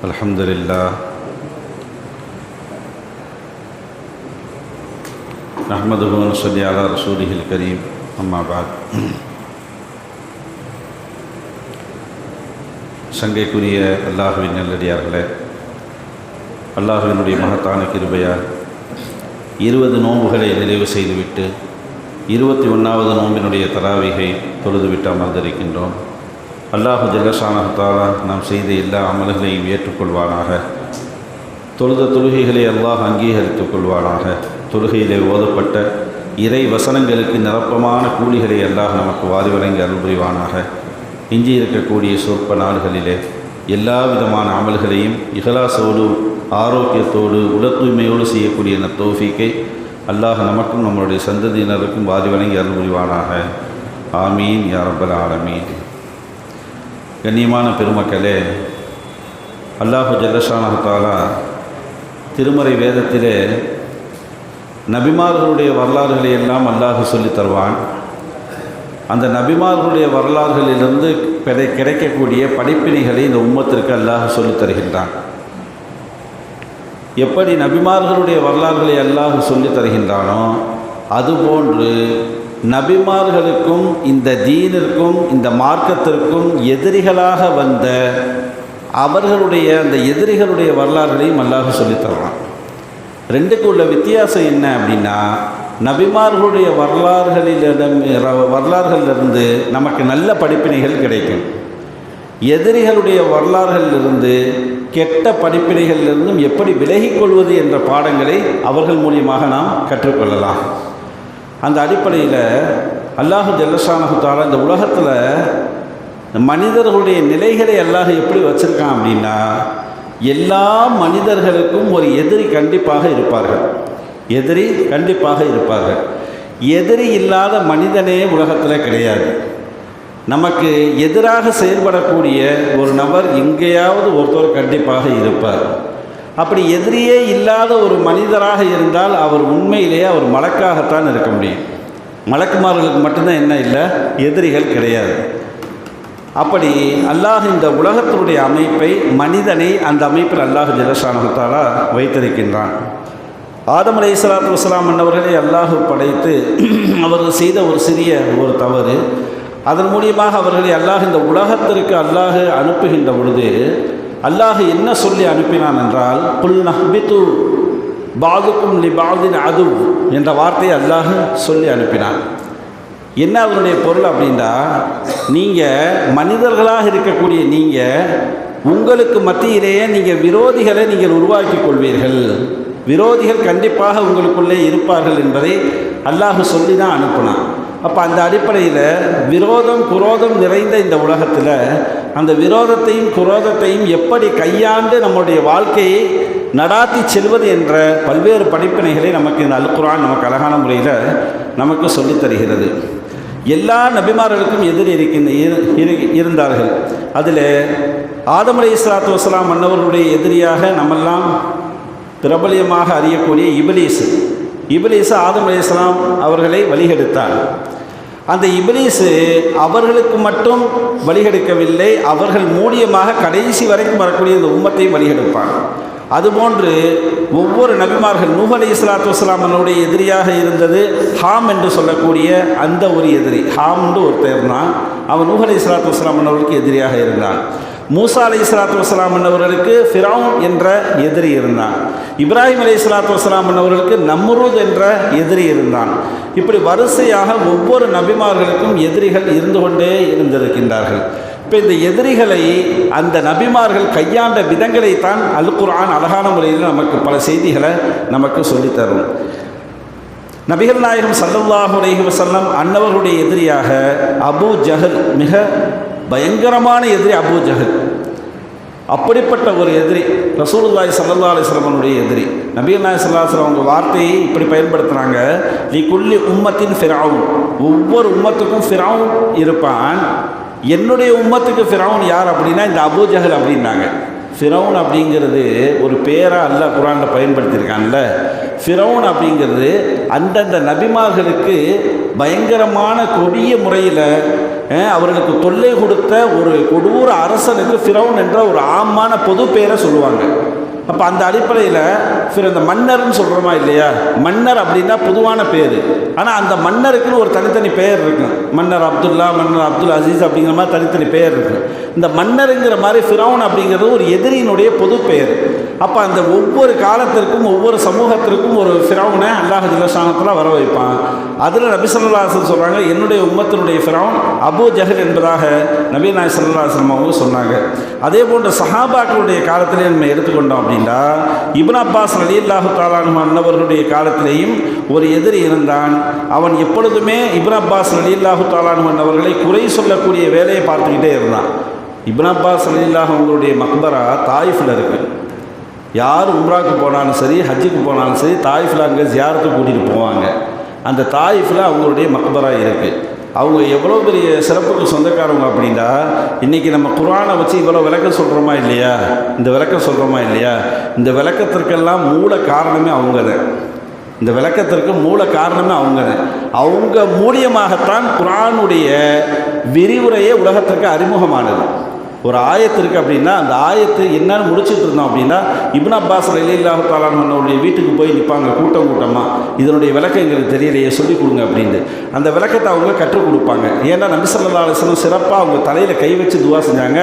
الحمد لله نحمده ونصلي على رسوله الكريم أما بعد சங்கைக்குரிய அல்லாஹுவின் நல்லடியார்களே அல்லாஹுவினுடைய மகத்தான கிருபையால் இருபது நோன்புகளை நிறைவு செய்துவிட்டு இருபத்தி ஒன்றாவது நோம்பினுடைய தராவிகை தொழுதுவிட்டு அமர்ந்திருக்கின்றோம் அல்லாஹு ஜல்லஷானஹாலா நாம் செய்த எல்லா அமல்களையும் ஏற்றுக்கொள்வானாக. தொழுத தொழுகைகளை அல்லாஹ் அங்கீகரித்துக் கொள்வானாக. தொழுகையிலே ஓதப்பட்ட இறை வசனங்களுக்கு நிரப்பமான கூலிகளை அல்லாஹ் நமக்கு வாரி வழங்கி அருள் புரிவானாக. இஞ்சி இருக்கக்கூடிய சொற்ப நாடுகளிலே எல்லா விதமான அமல்களையும் இகலாசோடு ஆரோக்கியத்தோடு உல தூய்மையோடு செய்யக்கூடிய அந்த தோஃபிக்கை அல்லாஹ் நமக்கும் நம்மளுடைய சந்ததியினருக்கும் வாரி வழங்கி அருள் புரிவானாக. ஆமீன். யாரப்பல் ஆலமீன். கண்ணியமான பெருமக்களே அல்லாஹு ஜல்லஷானஹாலா திருமறை வேதத்திலே நபிமார்களுடைய வரலாறுகளை எல்லாம் அல்லாஹ் சொல்லித் தருவான். அந்த நபிமார்களுடைய வரலாறுகளிலிருந்து கிடை கிடைக்கக்கூடிய படிப்பினைகளை இந்த உம்மத்திற்கு அல்லாஹ் சொல்லித் தருகின்றான். எப்படி நபிமார்களுடைய வரலாறுகளை அல்லாஹ் சொல்லித் தருகின்றானோ அதுபோன்று நபிமார்களுக்கும் இந்த தீனிற்கும் இந்த மார்க்கத்திற்கும் எதிரிகளாக வந்த அவர்களுடைய அந்த எதிரிகளுடைய வரலாறுகளையும் அல்லாஹ் சொல்லித்தர்றான் ரெண்டுக்கு உள்ள வித்தியாசம் என்ன அப்படின்னா நபிமார்களுடைய வரலாறுகளிலிடம் வரலாறுகளிலிருந்து நமக்கு நல்ல படிப்பினைகள் கிடைக்கும். எதிரிகளுடைய வரலாறுகளிலிருந்து கெட்ட படிப்பினைகளிலிருந்தும் எப்படி விலகிக்கொள்வது என்ற பாடங்களை அவர்கள் மூலியமாக நாம் கற்றுக்கொள்ளலாம். அந்த அடிப்படையில் அல்லாஹு ஜல்லஷானகுத்தால இந்த உலகத்தில் மனிதர்களுடைய நிலைகளை அல்லாஹ் எப்படி வச்சுருக்கான் அப்படின்னா எல்லா மனிதர்களுக்கும் ஒரு எதிரி கண்டிப்பாக இருப்பார்கள். எதிரி கண்டிப்பாக இருப்பார்கள். எதிரி இல்லாத மனிதனே உலகத்தில் கிடையாது. நமக்கு எதிராக செயல்படக்கூடிய ஒரு நபர் எங்கேயாவது ஒருத்தர் கண்டிப்பாக இருப்பார். அப்படி எதிரியே இல்லாத ஒரு மனிதராக இருந்தால் அவர் உண்மையிலேயே அவர் மலக்காகத்தான் இருக்க முடியும். மலக்குமார்களுக்கு மட்டும்தான் என்ன இல்லை எதிரிகள் கிடையாது. அப்படி அல்லாஹ் இந்த உலகத்தினுடைய அமைப்பை மனிதனை அந்த அமைப்பில் அல்லாஹ் ஜலசானகத்தாலா வைத்திருக்கின்றான். ஆதம் அலை இஸ்லாத்து வஸ்லாம் அன்னவர்களை அல்லாஹு படைத்து அவர்கள் செய்த ஒரு சிறிய ஒரு தவறு. அதன் மூலியமாக அவர்களை அல்லாஹ் இந்த உலகத்திற்கு அல்லாஹ் அனுப்புகின்ற பொழுது அல்லாஹ் என்ன சொல்லி அனுப்பினான் என்றால் புல் நஹ்பித்து பாதுக்கும் லி பாதின் அது என்ற வார்த்தையை அல்லாஹ் சொல்லி அனுப்பினான். என்ன அதனுடைய பொருள் அப்படின்னா நீங்கள் மனிதர்களாக இருக்கக்கூடிய நீங்கள் உங்களுக்கு மத்தியிலேயே நீங்கள் விரோதிகளை நீங்கள் உருவாக்கி கொள்வீர்கள். விரோதிகள் கண்டிப்பாக உங்களுக்குள்ளே இருப்பார்கள் என்பதை அல்லாஹ் சொல்லி தான் அனுப்பினான். அப்போ அந்த அடிப்படையில் விரோதம் குரோதம் நிறைந்த இந்த உலகத்தில் அந்த விரோதத்தையும் குரோதத்தையும் எப்படி கையாண்டு நம்முடைய வாழ்க்கையை நடாத்தி செல்வது என்ற பல்வேறு படிப்பினைகளை நமக்கு இந்த அல்குரான் நமக்கு அழகான முறையில் நமக்கு சொல்லித் தருகிறது. எல்லா நபிமார்களுக்கும் எதிர் இருக்கின்ற இருந்தார்கள். அதில் ஆதமலை இஸ்லாத்து வசலாம் மன்னவர்களுடைய எதிரியாக நம்மெல்லாம் பிரபலியமாக அறியக்கூடிய இபிலீஸ் இபிலீஸ் ஆதம் அலி இஸ்லாம் அவர்களை வழிகெடுத்தார். அந்த இபிலீஸு அவர்களுக்கு மட்டும் வழிகெடுக்கவில்லை அவர்கள் மூலியமாக கடைசி வரைக்கும் வரக்கூடிய இந்த உம்மத்தையும் வழிகெடுப்பார். அதுபோன்று ஒவ்வொரு நபிமார்கள் நூஹ் அலி இஸ்லாத்து வஸ்லாமனுடைய எதிரியாக இருந்தது ஹாம் என்று சொல்லக்கூடிய அந்த ஒரு எதிரி. ஹாம் என்று ஒருத்தர் தான் அவன் நூஹ் அலி இஸ்லாத்து வஸ்லாம் அவர்களுக்கு எதிரியாக இருந்தான். மூசா அலி இஸ்லாத்து வஸ்லாம் என்னவர்களுக்கு ஃபிரௌன் என்ற எதிரி இருந்தான். இப்ராஹிம் அலி இஸ்லாத்து வஸ்லாம் என்னவர்களுக்கு நம்ருத் என்ற எதிரி இருந்தான். இப்படி வரிசையாக ஒவ்வொரு நபிமார்களுக்கும் எதிரிகள் இருந்து கொண்டே இருந்திருக்கின்றார்கள். இப்போ இந்த எதிரிகளை அந்த நபிமார்கள் கையாண்ட விதங்களைத்தான் அல் குர்ஆன் அழகான முறையில் நமக்கு பல செய்திகளை நமக்கு சொல்லித்தரும். நபிகள் நாயகம் சல்லல்லாஹு அலைஹி வசல்லம் அன்னவர்களுடைய எதிரியாக அபு ஜஹல் மிக பயங்கரமான எதிரி அபு ஜஹல். அப்படிப்பட்ட ஒரு எதிரி ரசூலுல்லாய் சல்லா அலிஸ்லமனுடைய எதிரி. நபிகள் நாய் சல்லாஸ்லம் அவங்க வார்த்தையை இப்படி பயன்படுத்துகிறாங்க நீ குள்ளி உம்மத்தின் ஃபிராவும் ஒவ்வொரு உம்மத்துக்கும் ஃபிராவும் இருப்பான். என்னுடைய உம்மத்துக்கு ஃபிராவும் யார் அப்படின்னா இந்த அபூஜஹல் அப்படின்னாங்க. ஃபிரௌன் அப்படிங்கிறது ஒரு பேராக அல்ல குரானில் பயன்படுத்தியிருக்கான்ல. ஃபிரௌன் அப்படிங்கிறது அந்தந்த நபிமார்களுக்கு பயங்கரமான கொடிய முறையில் அவர்களுக்கு தொல்லை கொடுத்த ஒரு கொடூர அரசனுக்கு ஃபிரௌன் என்ற ஒரு ஆமான பொது பேரை சொல்லுவாங்க. அப்போ அந்த அடிப்படையில் ஃபிர இந்த மன்னர்னு சொல்கிறோமா இல்லையா? மன்னர் அப்படின்னா பொதுவான பேர். ஆனால் அந்த மன்னருக்குன்னு ஒரு தனித்தனி பெயர் இருக்கும். மன்னர் அப்துல்லா மன்னர் அப்துல் அசீஸ் அப்படிங்கிற மாதிரி தனித்தனி பெயர் இருக்கும். இந்த மன்னருங்கிற மாதிரி ஃபிரௌன் அப்படிங்கிறது ஒரு எதிரியினுடைய பொது பெயர். அப்போ அந்த ஒவ்வொரு காலத்திற்கும் ஒவ்வொரு சமூகத்திற்கும் ஒரு ஃபிரௌனை அல்லாஹ் ஜிலசானத்தில் வர வைப்பான். அதில் நபி சொல்லாசன் சொல்கிறாங்க என்னுடைய உம்மத்தினுடைய ஃபிரௌன் அபு ஜஹர் என்பதாக நபி நாய் சல்லாஸ்லம் அவங்க சொன்னாங்க. அதே போன்ற சஹாபாக்களுடைய காலத்திலே நம்ம எடுத்துக்கொண்டோம் அப்படின்னா இப்ன் அப்பாஸ் அலி அல்லாஹு தாலானு அன்னவர்களுடைய காலத்திலேயும் ஒரு எதிரி இருந்தான். அவன் எப்பொழுதுமே இப்ன் அப்பாஸ் அலி அல்லாஹு தாலானு அன்னவர்களை குறை சொல்லக்கூடிய வேலையை பார்த்துக்கிட்டே இருந்தான். இப்னா அப்பாஸ் அலி அவங்களுடைய மக்பரா தாயிஃபில் இருக்குது யார் உம்ராக்கு போனாலும் சரி ஹஜ்ஜுக்கு போனாலும் சரி தாயிஃபில் அங்கே ஜியாரத்தை கூட்டிகிட்டு போவாங்க. அந்த தாயிஃபில் அவங்களுடைய மக்பரா இருக்குது அவங்க எவ்வளோ பெரிய சிறப்புக்கு சொந்தக்காரவங்க அப்படின்னா இன்றைக்கி நம்ம குரானை வச்சு இவ்வளோ விளக்கம் சொல்கிறோமா இல்லையா? இந்த விளக்கம் சொல்கிறோமா இல்லையா? இந்த விளக்கத்திற்கெல்லாம் மூல காரணமே அவங்க தான் இந்த விளக்கத்திற்கு மூல காரணமே அவங்க தான் அவங்க மூலியமாகத்தான் குரானுடைய விரிவுரையே உலகத்திற்கு அறிமுகமானது. ஒரு ஆயத்து இருக்குது அப்படின்னா அந்த ஆயத்து என்னன்னு முடிச்சுட்டு இருந்தோம் அப்படின்னா இப்ன அப்பாஸ் ரலில்லாஹு தாலானுடைய வீட்டுக்கு போய் நிற்பாங்க கூட்டம் கூட்டமாக இதனுடைய விளக்கம் எங்களுக்கு தெரியலையே சொல்லிக் கொடுங்க அப்படின்ட்டு. அந்த விளக்கத்தை அவங்க கற்றுக் கொடுப்பாங்க. ஏன்னா நபி ஸல்லல்லாஹு சிறப்பாக அவங்க தலையில் கை வச்சு துவா செஞ்சாங்க.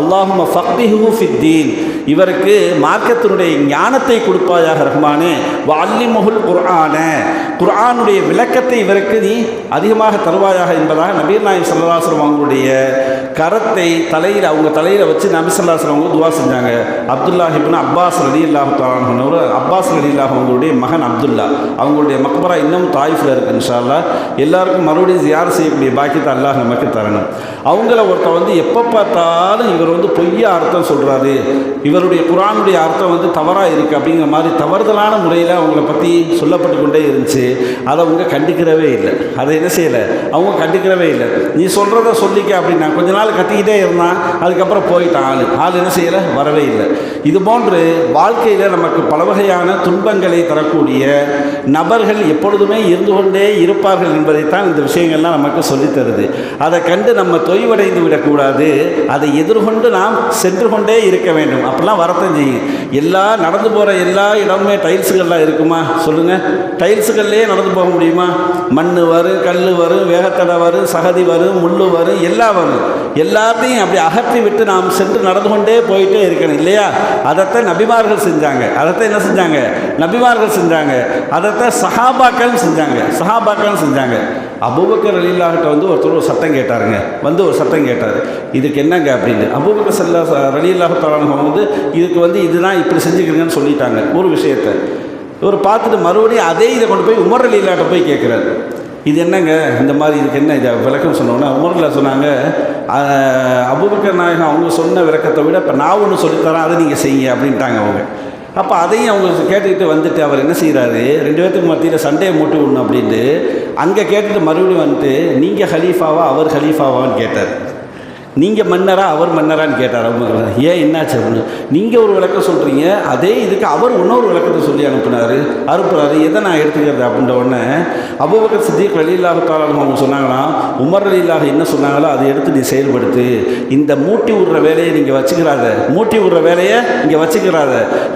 அல்லாஹும் ஃபக்திஹு ஃபித்தீன் இவருக்கு மார்க்கத்தினுடைய ஞானத்தை கொடுப்பாயாக ரஹ்மானே. வல்லி முகுல் குர்ஆன. குர்ஆனுடைய விளக்கத்தை இவருக்கு நீ அதிகமாக தருவாயாக என்பதாக நபீர் நாயம் சல்லாஸ்லம் அவங்களுடைய கரத்தை தலையில் அவங்க தலையில் வச்சு நபி அவங்க துவா செஞ்சாங்க. அப்துல்லா ஹிப்னு அப்பாஸ் அலி அல்லாஹு அப்பாஸ் அலி இல்லாஹ் அவங்களுடைய மகன் அப்துல்லா. அவங்களுடைய மக்பரா இன்னும் தாய்ஃபில் இருக்கு இன்ஷால்லா எல்லாருக்கும் மறுபடியும் யார் செய்யக்கூடிய பாக்கியத்தை அல்லாஹ் நமக்கு தரணும். அவங்கள ஒருத்தர் வந்து எப்போ பார்த்தாலும் இவர் வந்து பொய்யா அர்த்தம் சொல்கிறாரு இவருடைய குரானுடைய அர்த்தம் வந்து தவறாக இருக்குது அப்படிங்கிற மாதிரி தவறுதலான முறையில் அவங்கள பற்றி சொல்லப்பட்டு கொண்டே இருந்துச்சு. அதை அவங்க கண்டிக்கிறவே இல்லை. அதை என்ன செய்யலை? அவங்க கண்டிக்கிறவே இல்லை. நீ சொல்கிறத சொல்லிக்க அப்படின்னா கொஞ்ச நாள் கத்திக்கிட்டே இருந்தான். அதுக்கப்புறம் போயிட்டான் ஆள். ஆள் என்ன செய்யலை? வரவே இல்லை. இது போன்று வாழ்க்கையில் நமக்கு பல வகையான துன்பங்களை தரக்கூடிய நபர்கள் எப்பொழுதுமே இருந்து கொண்டே இருப்பார்கள் என்பதைத்தான் இந்த விஷயங்கள்லாம் நமக்கு சொல்லித் தருது. அதை கண்டு நம்ம தொய்வடைந்து விடக்கூடாது. அதை எதிர்கொண்டு நாம் சென்று கொண்டே இருக்க வேண்டும். அப்படிலாம் வரத்தான் செய்யும் எல்லா நடந்து போகிற எல்லா இடமுமே டைல்ஸுகள்லாம் இருக்குமா? சொல்லுங்கள் டைல்ஸுகள்லேயே நடந்து போக முடியுமா? மண் வரும் கல் வரும் வேகத்தடை வரும் சகதி வரும் முள் வரும் எல்லாம் வரும். எல்லாத்தையும் அப்படி அகற்றி விட்டு நாம் சென்று நடந்து கொண்டே போயிட்டே இருக்கணும் இல்லையா? அதைத்தான் நபிமார்கள் செஞ்சாங்க. அதைத்தான் என்ன செஞ்சாங்க? நபிமார்கள் செஞ்சாங்க. அதைத்தான் சஹாபாக்கள் செஞ்சாங்க. சஹாபாக்கள் செஞ்சாங்க. அபூபக்கர் ரலீல்லாகிட்ட வந்து ஒருத்தர் ஒரு சட்டம் கேட்டாருங்க. வந்து ஒரு சட்டம் கேட்டார். இதுக்கு என்னங்க? அப்படின்னு. அபூபக்கர் சல்லா ரலீல்லாஹு வந்து இதுக்கு வந்து இதுதான் இப்படி செஞ்சுக்கிறீங்கன்னு சொல்லிட்டாங்க. ஒரு விஷயத்தை. இவர் பார்த்துட்டு மறுபடியும் அதே இதை கொண்டு போய் உமர் அலிலாட்ட போய் கேட்குறாரு. இது என்னங்க? இந்த மாதிரி இதுக்கு என்ன இதை விளக்கம் சொன்னோன்னா உமர்ல சொன்னாங்க அபுபக்கர் நாயகம் அவங்க சொன்ன விளக்கத்தை விட இப்போ நான் ஒன்று சொல்லித்தரேன் அதை நீங்கள் செய்யுங்க அப்படின்ட்டாங்க அவங்க. அப்போ அதையும் அவங்க கேட்டுக்கிட்டு வந்துட்டு அவர் என்ன செய்கிறாரு ரெண்டு பேர்த்துக்கு மத்தியில் சண்டையை மூட்டு விடணும் அப்படின்ட்டு அங்கே கேட்டுட்டு மறுபடியும் வந்துட்டு நீங்கள் ஹலீஃபாவா அவர் ஹலீஃபாவான்னு கேட்டார். நீங்கள் மன்னரா அவர் மன்னரான்னு கேட்டார். அவங்க ஏன் என்னாச்சு? அப்படின்னு. நீங்கள் ஒரு விளக்கம் சொல்கிறீங்க அதே இதுக்கு அவர் இன்னொரு விளக்கத்தை சொல்லி அனுப்புனார். அனுப்புனாரு எதை நான் எடுத்துக்கிறது? அப்படின்ற உடனே அபுபக்கர் சித்திக் அலில்லாஹு தாலும் அவங்க சொன்னாங்களாம் உமர் இல்லாத என்ன சொன்னாங்களோ அதை எடுத்து நீ செயல்படுத்து. இந்த மூட்டி விடுற வேலையை நீங்கள் வச்சுக்கிறாத. மூட்டி விடுற வேலையை இங்கே வச்சுக்கிறாத.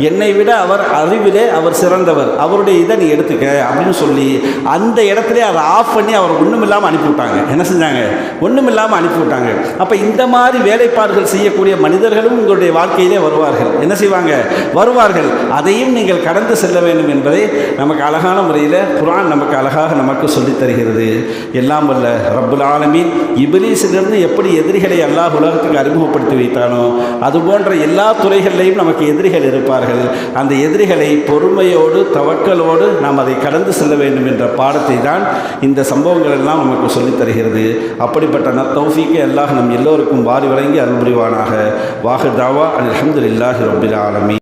என்னை விட அவர் அறிவிலே அவர் சிறந்தவர். அவருடைய இதை நீ எடுத்துக்க அப்படின்னு சொல்லி அந்த இடத்துல அதை ஆஃப் பண்ணி அவர் ஒன்றும் இல்லாமல் அனுப்பிவிட்டாங்க. என்ன செஞ்சாங்க? ஒன்றும் இல்லாமல் அனுப்பிவிட்டாங்க. அப்போ இந்த இந்த மாதிரி வேலைப்பாடுகள் செய்யக்கூடிய மனிதர்களும் உங்களுடைய வாழ்க்கையிலே வருவார்கள். என்ன செய்வாங்க? வருவார்கள். அதையும் நீங்கள் கடந்து செல்ல வேண்டும் என்பதை நமக்கு அழகான முறையில் குரான் நமக்கு அழகாக நமக்கு சொல்லித் தருகிறது. எல்லாம் வல்ல ரப்புல் ஆலமீன். இபிலிசிலிருந்து எப்படி எதிரிகளை அல்லாஹ் உலகத்துக்கு அறிமுகப்படுத்தி வைத்தானோ அது போன்ற எல்லா துறைகளிலையும் நமக்கு எதிரிகள் இருப்பார்கள். அந்த எதிரிகளை பொறுமையோடு தவக்கலோடு நாம் அதை கடந்து செல்ல வேண்டும் என்ற பாடத்தை தான் இந்த சம்பவங்கள் எல்லாம் நமக்கு சொல்லித் தருகிறது. அப்படிப்பட்ட ந தௌஃபீக்கை அல்லாஹ் நம் எல்லோருக்கும் வாரி வழங்கி அருள் புரிவானாக. வாஹு தாவா இல்லாஹி ரப்பில் ஆலமி